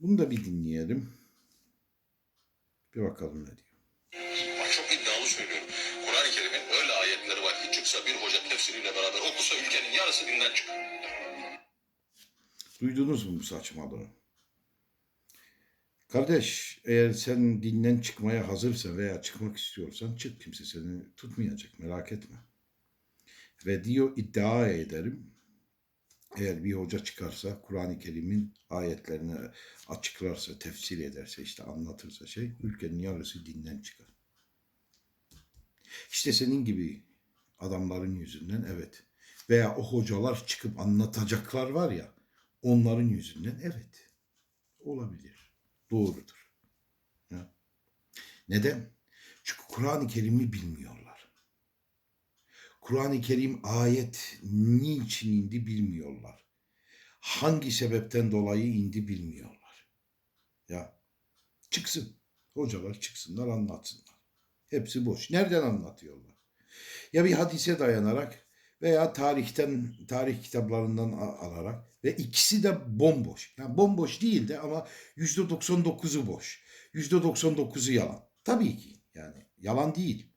Bunu da bir dinleyelim. Bir bakalım ne diyor. Bak çok iddialı söylüyorum. Kur'an-ı Kerim'in öyle ayetleri var ki çıksa bir hoca tefsiriyle beraber okusa ülkenin yarısı dinden çıkar. Duydunuz mu bu saçmalığı? Kardeş, eğer sen dinden çıkmaya hazırsan veya çıkmak istiyorsan çık. Kimse seni tutmayacak, merak etme. Ve diyor iddia ederim. Eğer bir hoca çıkarsa, Kur'an-ı Kerim'in ayetlerini açıklarsa, tefsir ederse, işte anlatırsa şey, ülkenin yarısı dinden çıkar. İşte senin gibi adamların yüzünden evet. Veya o hocalar çıkıp anlatacaklar var ya, onların yüzünden evet. Olabilir. Doğrudur. Ya. Neden? Çünkü Kur'an-ı Kerim'i bilmiyorlar. Kur'an-ı Kerim ayet niçin indi bilmiyorlar. Hangi sebepten dolayı indi bilmiyorlar. Ya çıksın. Hocalar çıksınlar anlatsınlar. Hepsi boş. Nereden anlatıyorlar? Ya bir hadise dayanarak veya tarihten, tarih kitaplarından alarak ve ikisi de bomboş. Yani bomboş değil de ama yüzde 99'u boş. Yüzde 99'u yalan. Tabii ki yani yalan değil.